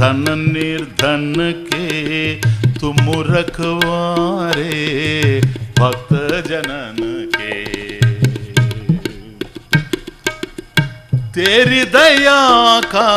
धन निर्धन के तुम रखवारे भक्त जनन के। तेरी दया का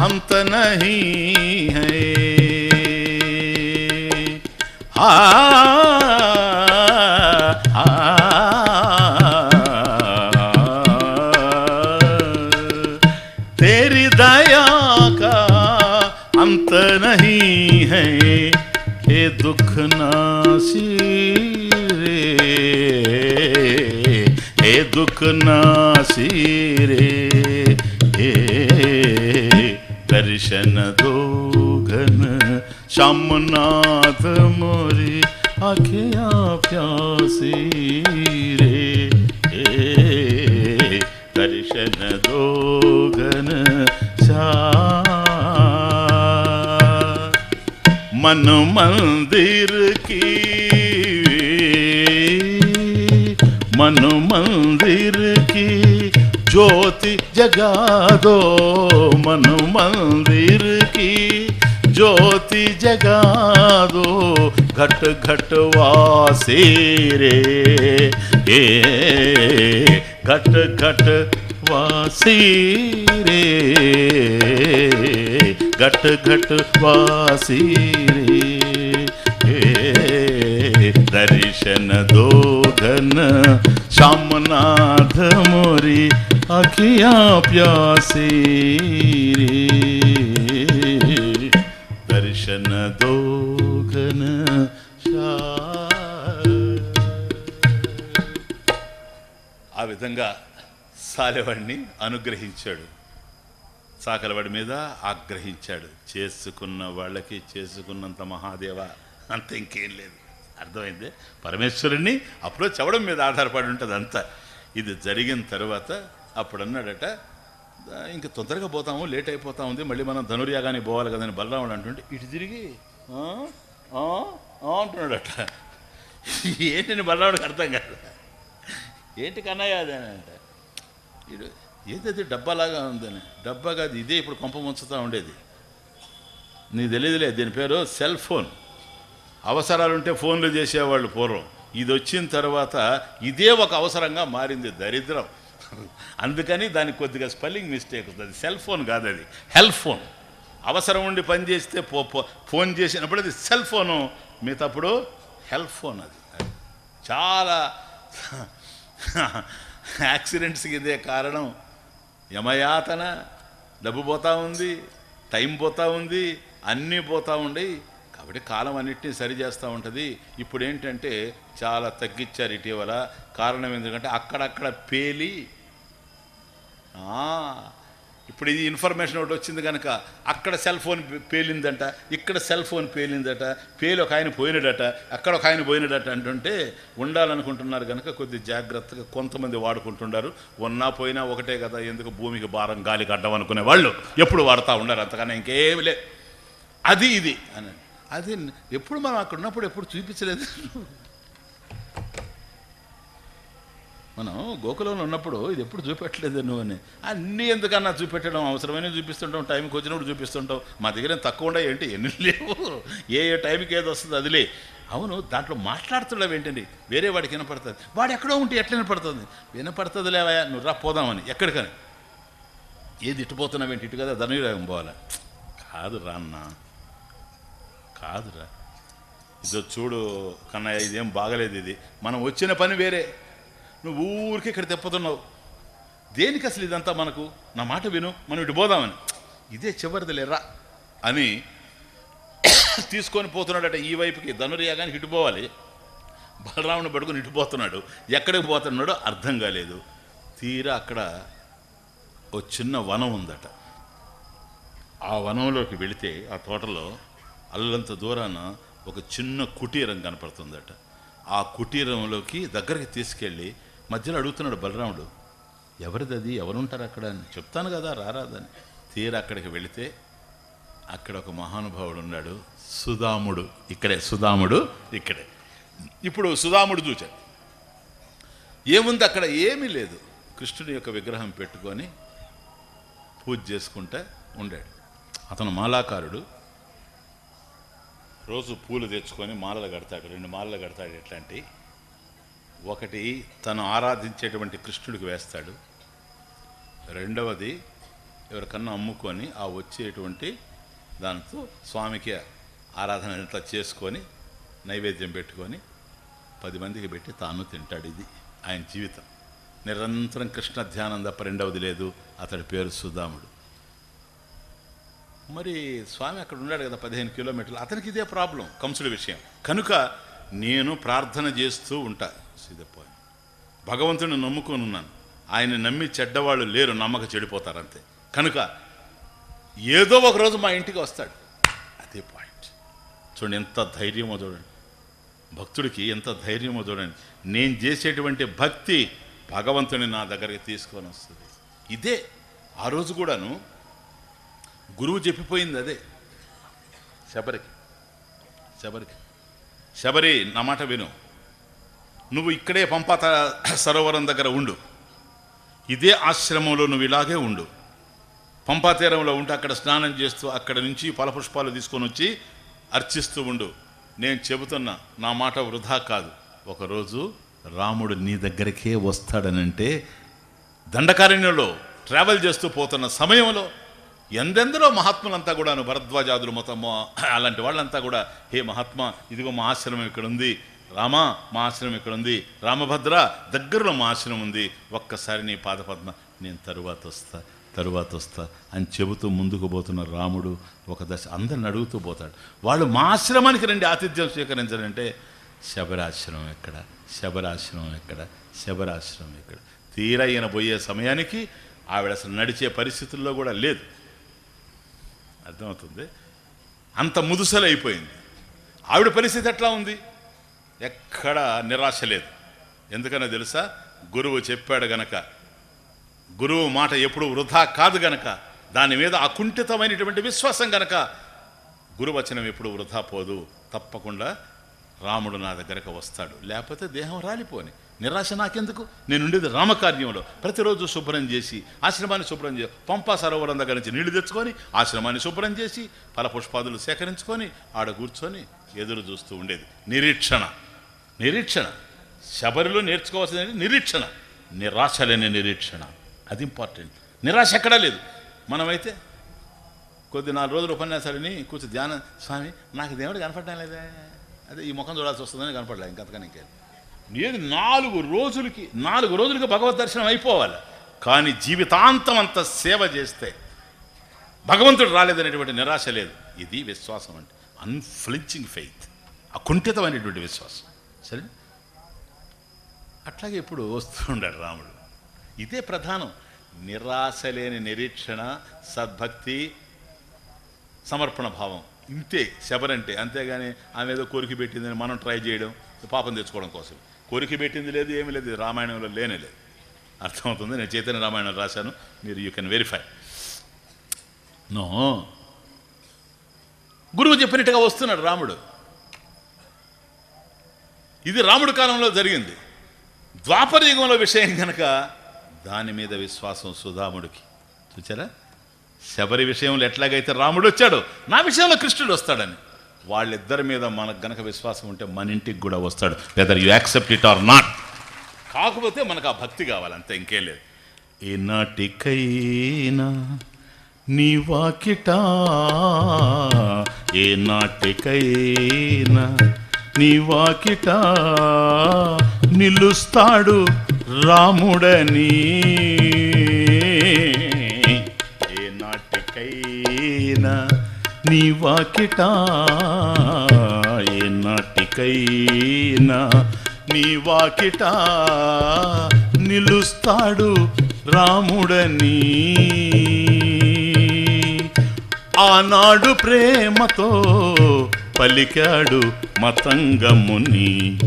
अंत नहीं है। आ, दुख नासी रे हे दुख नासी रे हे दर्शन दो घन। श्यामनाथ मोरी आखिया प्यासी रे हे दर्शन दो घन। मन मंदिर की मन मंदिर की ज्योति जगा दो। मन मंदिर की ज्योति जगा दो। घट घट वासी रे। ए घट घट वासी रे। घट घट वासी रे हे दर्शन दो घन श्यामनाथ मोरी अखियाँ प्यासी रे दर्शन दो घन ఆ విధంగా సాలెవాడిని అనుగ్రహించాడు సాకలవాడి మీద ఆగ్రహించాడు. చేసుకున్న వాళ్ళకి చేసుకున్నంత మహాదేవ అంత ఇంకేం లేదు. అర్థమైంది? పరమేశ్వరుణ్ణి అప్రోచ్ అవ్వడం మీద ఆధారపడి ఉంటుంది అంతా. ఇది జరిగిన తర్వాత అప్పుడు అన్నాడట ఇంక తొందరగా పోతాము లేట్ అయిపోతా ఉంది మళ్ళీ మనం ధనుర్యాగానికి పోవాలి కదని బలరాముడు అంటుంటే ఇటు తిరిగి అంటున్నాడట. ఏంటని బలరాముడికి అర్థం కాదు. ఏంటి కన్నయ్య అది అంట ఇడు ఏదైతే డబ్బాలాగా ఉందని డబ్బా కాదు ఇదే ఇప్పుడు కొంప ముంచుతూ ఉండేది. నీకు తెలియదులే దీని పేరు సెల్ ఫోన్. అవసరాలుంటే ఫోన్లు చేసేవాళ్ళు పూర్వం. ఇది వచ్చిన తర్వాత ఇదే ఒక అవసరంగా మారింది దరిద్రం. అందుకని దానికి కొద్దిగా స్పెల్లింగ్ మిస్టేక్ వస్తుంది. సెల్ ఫోన్ కాదు అది హెల్ ఫోన్. అవసరం ఉండి పని చేస్తే పో ఫోన్ చేసినప్పుడు అది సెల్ ఫోను. మిగతాప్పుడు హెల్ ఫోన్ అది. చాలా యాక్సిడెంట్స్కి ఇదే కారణం. యమయాతన డబ్బు పోతా ఉంది టైం పోతా ఉంది అన్నీ పోతూ ఉండి కాబట్టి కాలం అన్నిటినీ సరి చేస్తూ ఉంటుంది. ఇప్పుడు ఏంటంటే చాలా తగ్గించారు ఇటీవల. కారణం ఎందుకంటే అక్కడక్కడ పేలి ఇప్పుడు ఇది ఇన్ఫర్మేషన్ ఒకటి వచ్చింది కనుక అక్కడ సెల్ ఫోన్ పేలిందట ఇక్కడ సెల్ ఫోన్ పేలిందట పేలి ఒక ఆయన పోయినాడట అక్కడ ఒక ఆయన పోయినాడట అంటుంటే ఉండాలనుకుంటున్నారు కనుక కొద్ది జాగ్రత్తగా కొంతమంది వాడుకుంటున్నారు ఉన్నా పోయినా ఒకటే కదా ఎందుకు భూమికి భారం గాలి అడ్డం అనుకునే వాళ్ళు ఎప్పుడు వాడుతూ ఉండరు అంతకన్నా ఇంకేమి లే అది ఇది అని. అది ఎప్పుడు మనం అక్కడ ఉన్నప్పుడు ఎప్పుడు చూపించలేదు. మనం గోకులంలో ఉన్నప్పుడు ఇది ఎప్పుడు చూపెట్టలేదు నువ్వు అని. అన్నీ ఎందుకన్నా చూపెట్టడం? అవసరమైన చూపిస్తుంటాం టైంకి వచ్చినప్పుడు చూపిస్తుంటాం. మా దగ్గర తక్కువ ఉండే ఏంటి? ఎన్ని లేవు. ఏ ఏ టైంకి ఏది వస్తుంది అదిలే అవును దాంట్లో మాట్లాడుతున్నావు ఏంటండి? వేరే వాడికి వినపడుతుంది. వాడు ఎక్కడో ఉంటే ఎట్లా వినపడుతుంది? వినపడుతుంది లేవా నువ్వు రా పోదామని. ఎక్కడికని? ఏది ఇట్టుపోతున్నావేంటి ఇటు కదా ధనురాగం పోవాలా. కాదురా అన్న. కాదురా. ఇదో చూడు కన్నయ్య ఇదేం బాగలేదు ఇది. మనం వచ్చిన పని వేరే. నువ్వు ఊరికి ఇక్కడ తెప్పుతున్నావు దేనికి అసలు ఇదంతా మనకు? నా మాట విను మనం ఇటు పోదామని. ఇదే చివరిది లేరా అని తీసుకొని పోతున్నాడట ఈ వైపుకి. ధనుర్యాగానికి ఇటు పోవాలి. బలరాముని పడుకుని ఇటు పోతున్నాడు. ఎక్కడికి పోతున్నాడో అర్థం కాలేదు. తీరా అక్కడ ఓ చిన్న వనం ఉందట. ఆ వనంలోకి వెళితే ఆ తోటలో అల్లంత దూరాన ఒక చిన్న కుటీరం కనపడుతుందట. ఆ కుటీరంలోకి దగ్గరికి తీసుకెళ్ళి మధ్యలో అడుగుతున్నాడు బలరాముడు ఎవరిది అది ఎవరుంటారు అక్కడ? అని. చెప్తాను కదా రారాదని తీరా అక్కడికి వెళితే అక్కడ ఒక మహానుభావుడు ఉన్నాడు సుధాముడు. ఇక్కడే సుధాముడు ఇక్కడే. ఇప్పుడు సుధాముడు చూచాడు ఏముంది అక్కడ? ఏమీ లేదు. కృష్ణుడి యొక్క విగ్రహం పెట్టుకొని పూజ చేసుకుంటా ఉండాడు. అతను మాలాకారుడు. రోజు పూలు తెచ్చుకొని మాలలు కడతాడు. రెండు మాలలు కడతాడు ఎట్లాంటి ఒకటి తను ఆరాధించేటువంటి కృష్ణుడికి వేస్తాడు. రెండవది ఎవరికన్నా అమ్ముకొని ఆ వచ్చేటువంటి దాంతో స్వామికి ఆరాధన ఇట్లా చేసుకొని నైవేద్యం పెట్టుకొని పది మందికి పెట్టి తాను తింటాడు ఇది ఆయన జీవితం. నిరంతరం కృష్ణ ధ్యానం తప్ప రెండవది లేదు. అతడి పేరు సుధాముడు. మరి స్వామి అక్కడ ఉన్నాడు కదా పదిహేను కిలోమీటర్లు. అతనికి ఇదే ప్రాబ్లం కంసుడి విషయం. కనుక నేను ప్రార్థన చేస్తూ ఉంటా. సీదపోయి భగవంతుని నమ్ముకొని ఉన్నాను. ఆయన నమ్మి చెడ్డవాళ్ళు లేరు నమ్మక చెడిపోతారు అంతే కనుక ఏదో ఒక రోజు మా ఇంటికి వస్తాడు. అదే పాయింట్ చూడండి ఎంత ధైర్యమో చూడండి. భక్తుడికి ఎంత ధైర్యమో చూడండి. నేను చేసేటువంటి భక్తి భగవంతుని నా దగ్గరికి తీసుకొని వస్తుంది. ఇదే ఆ రోజు కూడాను గురువు చెప్పిపోయింది అదే. శబరికి శబరికి. శబరి నా మాట విను. నువ్వు ఇక్కడే పంపాత సరోవరం దగ్గర ఉండు. ఇదే ఆశ్రమంలో నువ్వు ఇలాగే ఉండు. పంపాతీరంలో ఉంటే అక్కడ స్నానం చేస్తూ అక్కడ నుంచి ఫలపుష్పాలు తీసుకొని వచ్చి అర్చిస్తూ ఉండు. నేను చెబుతున్నా నా మాట వృధా కాదు. ఒకరోజు రాముడు నీ దగ్గరికే వస్తాడనంటే దండకారణ్యంలో ట్రావెల్ చేస్తూ పోతున్న సమయంలో ఎందెందరో మహాత్ములంతా కూడాను భరద్వాజాదులు మొత్తం అలాంటి వాళ్ళంతా కూడా హే మహాత్మా ఇదిగో మా ఆశ్రమం ఇక్కడ ఉంది రామా మా ఆశ్రమం ఇక్కడ ఉంది రామభద్ర దగ్గరలో మా ఆశ్రమం ఉంది. ఒక్కసారి నీ పాదపద్మ నేను తరువాత వస్తా తరువాత వస్తా అని చెబుతూ ముందుకు పోతున్న రాముడు ఒక దశ అందరిని అడుగుతూ పోతాడు. వాళ్ళు మా ఆశ్రమానికి రండి ఆతిథ్యం స్వీకరించారంటే శబరాశ్రమం ఎక్కడ? శబరాశ్రమం ఎక్కడ? శబరాశ్రమం ఎక్కడ? తీరా ఈయన పోయే సమయానికి ఆవిడ అసలు నడిచే పరిస్థితుల్లో కూడా లేదు. అర్థమవుతుంది? అంత ముదుసలైపోయింది. ఆవిడ పరిస్థితి ఎట్లా ఉంది? ఎక్కడ నిరాశ లేదు. ఎందుకనో తెలుసా? గురువు చెప్పాడు గనక. గురువు మాట ఎప్పుడు వృధా కాదు గనక. దాని మీద అకుంఠితమైనటువంటి విశ్వాసం గనక. గురువచనం ఎప్పుడు వృధా పోదు. తప్పకుండా రాముడు నా దగ్గరకు వస్తాడు. లేకపోతే దేహం రాలిపోని. నిరాశ నాకెందుకు? నేను ఉండేది రామకార్యంలో. ప్రతిరోజు శుభ్రం చేసి ఆశ్రమాన్ని శుభ్రం చేసి పంపా సరోవరం దగ్గర నుంచి నీళ్ళు తెచ్చుకొని ఆశ్రమాన్ని శుభ్రం చేసి ఫలపుష్పాదులు సేకరించుకొని ఆడ కూర్చొని ఎదురు చూస్తూ ఉండేది. నిరీక్షణ. నిరీక్షణ. శబరిలో నేర్చుకోవాల్సింది నిరీక్షణ. నిరాశ లేని నిరీక్షణ. అది ఇంపార్టెంట్ నిరాశ ఎక్కడా లేదు. మనమైతే కొద్ది నాలుగు రోజులు ఉపన్యాసాలని కూర్చో ధ్యానం. స్వామి నాకు దేవుడు కనపడడం లేదే. అదే ఈ ముఖం చూడాల్సి వస్తుందని కనపడలే ఇంకంతకని ఇంకే. నేను నాలుగు రోజులకి నాలుగు రోజులకి భగవద్ దర్శనం అయిపోవాలి. కానీ జీవితాంతం అంత సేవ చేస్తే భగవంతుడు రాలేదనేటువంటి నిరాశ లేదు. ఇది విశ్వాసం అంటే అన్ఫ్లించింగ్ ఫెయిత్ అకుంఠితమైనటువంటి విశ్వాసం. సరే. అట్లాగే ఇప్పుడు వస్తుండాడు రాముడు. ఇదే ప్రధానం. నిరాశ లేని నిరీక్షణ సద్భక్తి సమర్పణ భావం. ఇంతే శబరంటే. అంతేగాని ఆమె ఏదో కోరిక పెట్టిందని మనం ట్రై చేయడం పాపం తెచ్చుకోవడం కోసం. కోరిక పెట్టింది లేదు ఏమీ లేదు. రామాయణంలో లేనే లేదు. అర్థమవుతుంది? నేను చైతన్య రామాయణం రాశాను. మీరు యూ కెన్ వెరిఫై. నో. గురువు చెప్పినట్టుగా వస్తున్నాడు రాముడు. ఇది రాముడి కాలంలో జరిగింది. ద్వాపర యుగంలో విషయం కనుక దాని మీద విశ్వాసం సుధాముడికి. చూచారా? శబరి విషయంలో ఎట్లాగైతే రాముడు వచ్చాడు నా విషయంలో కృష్ణుడు వస్తాడని. వాళ్ళిద్దరి మీద మనకు గనక విశ్వాసం ఉంటే మన ఇంటికి కూడా వస్తాడు. Whether you accept it or not కాకపోతే మనకు ఆ భక్తి కావాలి అంతే ఇంకేం లేదు. ఏనాటికైనా నీ వాకిట ఏ నాటికైనా నీ వాకిట నిలుస్తాడు రాముడని. ఏ నాటికైనా నీ వాకిట ఏ నాటికైనా నీ వాకిట నిలుస్తాడు రాముడని. ఆనాడు ప్రేమతో పలికాడు మతంగముని.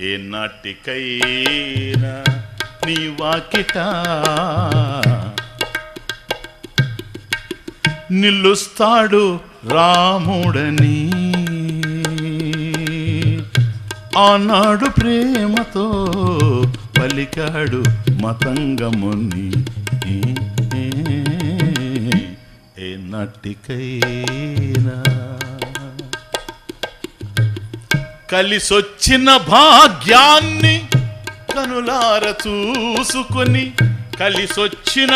ఏ నాటికైనా నీ వాకిట నిలుస్తాడు రాముడని. ఆనాడు ప్రేమతో పలికాడు మతంగముని. ఏ నాటికైనా. కలిసొచ్చిన భాగ్యాన్ని కనులార చూసుకొని కలిసొచ్చిన